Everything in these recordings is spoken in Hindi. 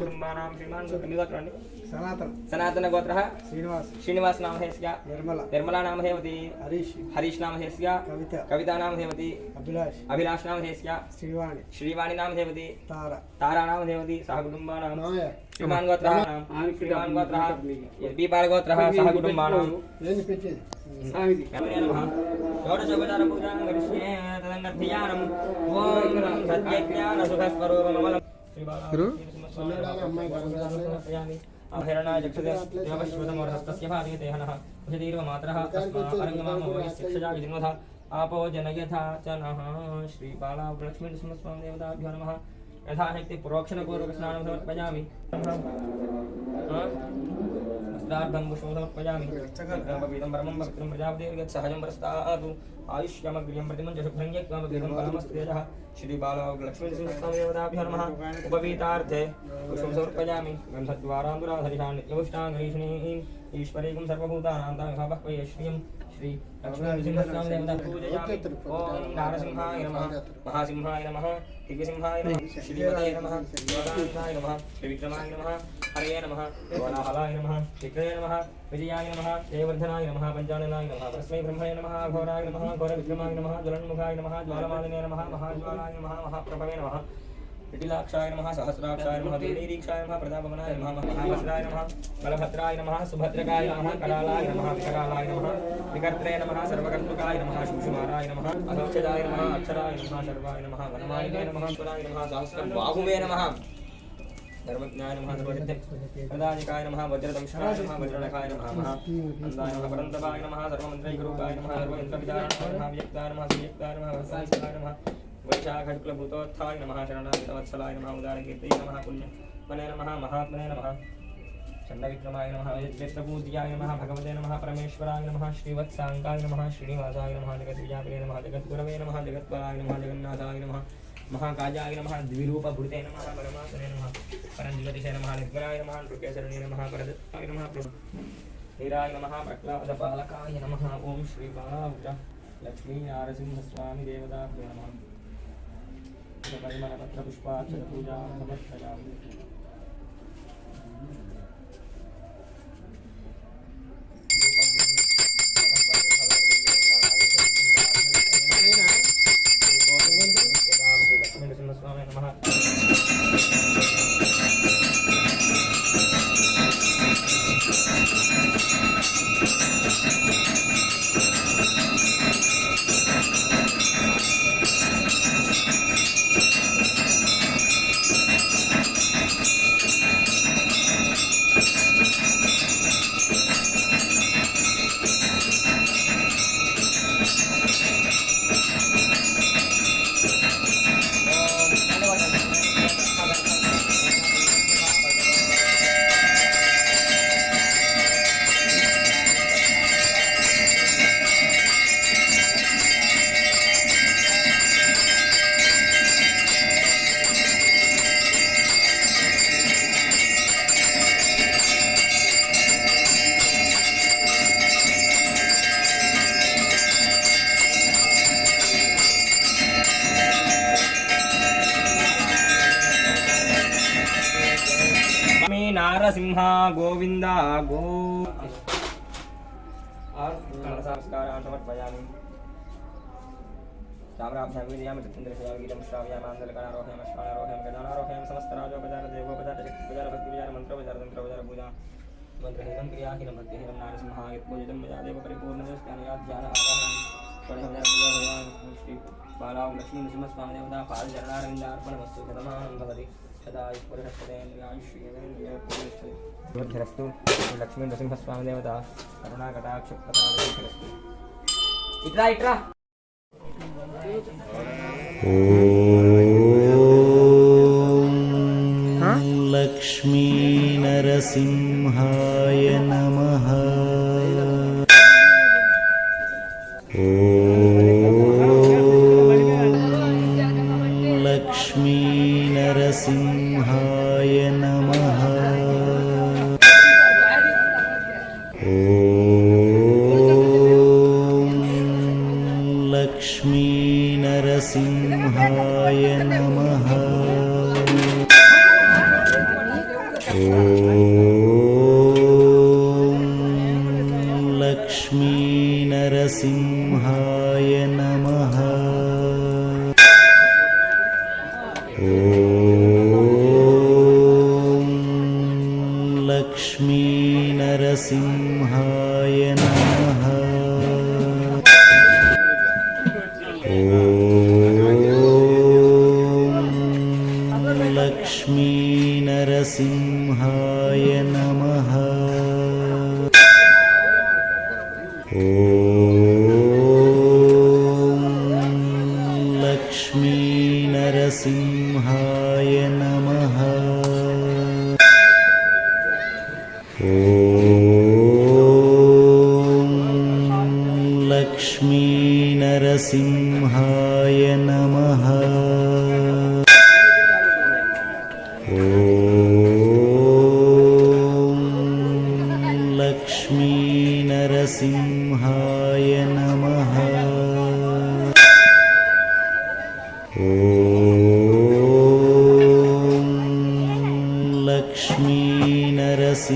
కుటుంబానాం శ్రీమాన్ నిదక్రండి సనాతన సనాతన గోత్ర శ్రీనివాస్ శ్రీనివాస్ नाम है इसका निर्मला निर्मला नाम है होती हरीश हरीश नाम है इसका कविता कविता नाम है होती अभिलाष अभिलाष नाम है इसका श्रीवाणी श्रीवाणी नाम है होती तारा तारा नाम है होती सहकुटुंबानाम श्रीमान गोत्र श्रीमान गोत्र बी बाल गोत्र सहकुटुंबानाम षोडशोपचारं पूजां करिष्ये तदन्नर्थ्यानम् ॐ सत्यज्ञानसुखस्वरूपमलं श्रीबाला सोमेडानम्मैगरङ्गालयः आपो जनयथा च नः श्रीबाला लक्ष्मीनृसिंहस्वामिदेवताभ्यो नमः यथाशक्ति प्रोक्षणपूर्वकस्नानं समर्पयामि वस्त्रार्थं अं? पुष्पं समर्पयामि पीतं परमं भक्तिं प्रजापतिर्गत्सहजं प्रस्तातु आयुष्यमग्रियं प्रतिमञ्चशुभ्रं यक्त्वामभिधं परमस्त्रियजः श्रीबाला लक्ष्मीनृसिंहस्वामिदेवताभ्यो नमः उपवीतार्थे पुष्पं समर्पयामि गन्धद्वाराम्बुराधरिषान् योष्टाङ्गरीष्णीम् ईश्वरीकं सर्वभूतानां तां भावः श्रियं श्री लक्ष्मीसिंहस्नां देवता पूजयामि ॐ नारसिंहाय नमः महासिंहाय नमः दिव्यसिंहाय नमः श्रीमतये नमः देवताय नमः श्रीविक्रमाय नमः हरये नमः गोलाहलाय नमः शिखरे नमः विजयाय नमः जयवर्धनाय नमः पञ्चाननाय नमः महाज्वालाय नमः महाप्रभवे नमः जटिलाक्षाय नमः सहस्राक्षाय नमः वीरीक्षाय नमः प्रजापवनाय नमः महाभद्राय नमः बलभद्राय नमः सुभद्रकाय नमः करालाय नमः विकरालाय नमः विकर्त्रे नमः सर्वकर्तृकाय नमः शुशुमाराय नमः अधोक्षजाय नमः अक्षराय नमः सर्वाय नमः वनमाय नमः सुराय नमः सहस्रं बाहुमे नमः सर्वज्ञाय नमः सर्वशक्ति नमः वज्रदंशनाय नमः वज्रणकाय नमः अन्दाय नमः परन्तपाय नमः सर्वमन्त्रैकरूपाय नमः सर्वयन्त्रविदाय नमः व्यक्ताय नमः सुव्यक्ताय नमः नमः वैशाखड्कुलभूतोत्थाय नमः शरणागतवत्सलाय नमः उदारकीर्तये नमः पुण्यमने नमः महात्मने नमः चण्डविक्रमाय नमः यज्ञेत्रपूज्याय नमः भगवते नमः परमेश्वराय नमः श्रीवत्साङ्गाय नमः श्रीनिवासाय नमः जगद्विजापने नमः जगद्गुरवे नमः जगत्पराय नमः जगन्नाथाय नमः महाकाजाय नमः द्विरूपभूते नमः परमासने नमः परञ्ज्योतिषे नमः निर्गुणाय नमः नृकेशरणे नमः परदत्ताय नमः नीराय नमः प्रह्लादपालकाय नमः ॐ नमः सर्वैर्मनपत्रपुष्पाक्षरपूजां समर्पयामि నరసింహ గోవింద గో నమస్కారాన్ని చామరాభ్యామీర్యామి జితేంద్రశయామి గీతం శ్రావ్యామాందలకణారోహ్యామ శ్వానారోహ్యామ గదానారోహ్యామ సమస్తరాజోపచార దేవోపచార శక్తిపచార భక్తిపచార మంత్రోపచార తంత్రోపచార పూజా మంత్రహీనం క్రియాహీనం భక్తిహీనం నారసింహ యత్పూజితం మయా దేవ పరిపూర్ణదోస్త్యానయా ధ్యాన ఆరాధన श्री बाला लक्ष्मी नृसिंहस्वामिदेवता पादचरणारविन्दार्पणमस्तु शतमानं भवति సదాయురస్తు లక్ష్మీ నృసింహస్వామి దేవత కరుణాకటాక్ష ఇట్రా ఇట్రా లక్ష్మీ నరసింహ नरसिंहाय नमः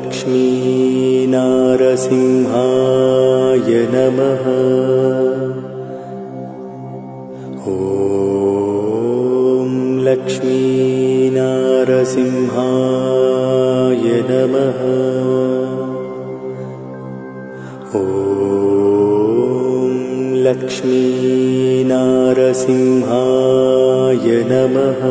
लक्ष्मीनारसिंहाय नमः ॐ लक्ष्मीनारसिंहाय नमः ॐ नमः ॐ